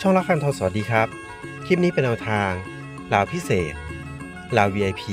ช่องละคันทองสวัสดีครับ คลิปนี้เป็นแนวทางลาวพิเศษลาว VIP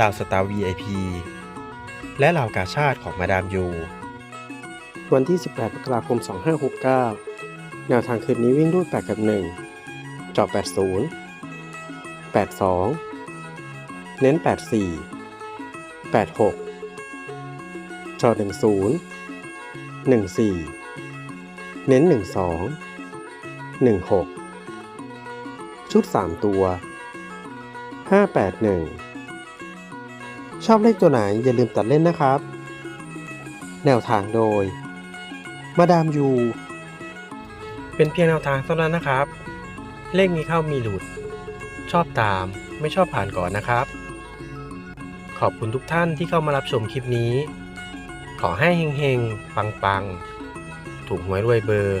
ลาวสตาร์ VIP และลาวกาชาติของมาดามยู วันที่ 18มกราคม 2569 แนวทางคืนนี้วิ่งรูด8กับ 1 จอบ 80 82 เน้น 84 86 จอ 10 14 เน้น 12 16 ชุด 3 ตัว 581 ชอบเลขตัวไหนอย่าลืมตัดเล่นนะครับ แนวทางโดย มาดามยู เป็นเพียงแนวทางเท่านั้นนะครับ เลขมีเข้ามีหลุด ชอบตามไม่ชอบผ่านก่อนนะครับ ขอบคุณทุกท่านที่เข้ามารับชมคลิปนี้ ขอให้เฮงๆ ปังๆ ถูกหวยรวยเบอร์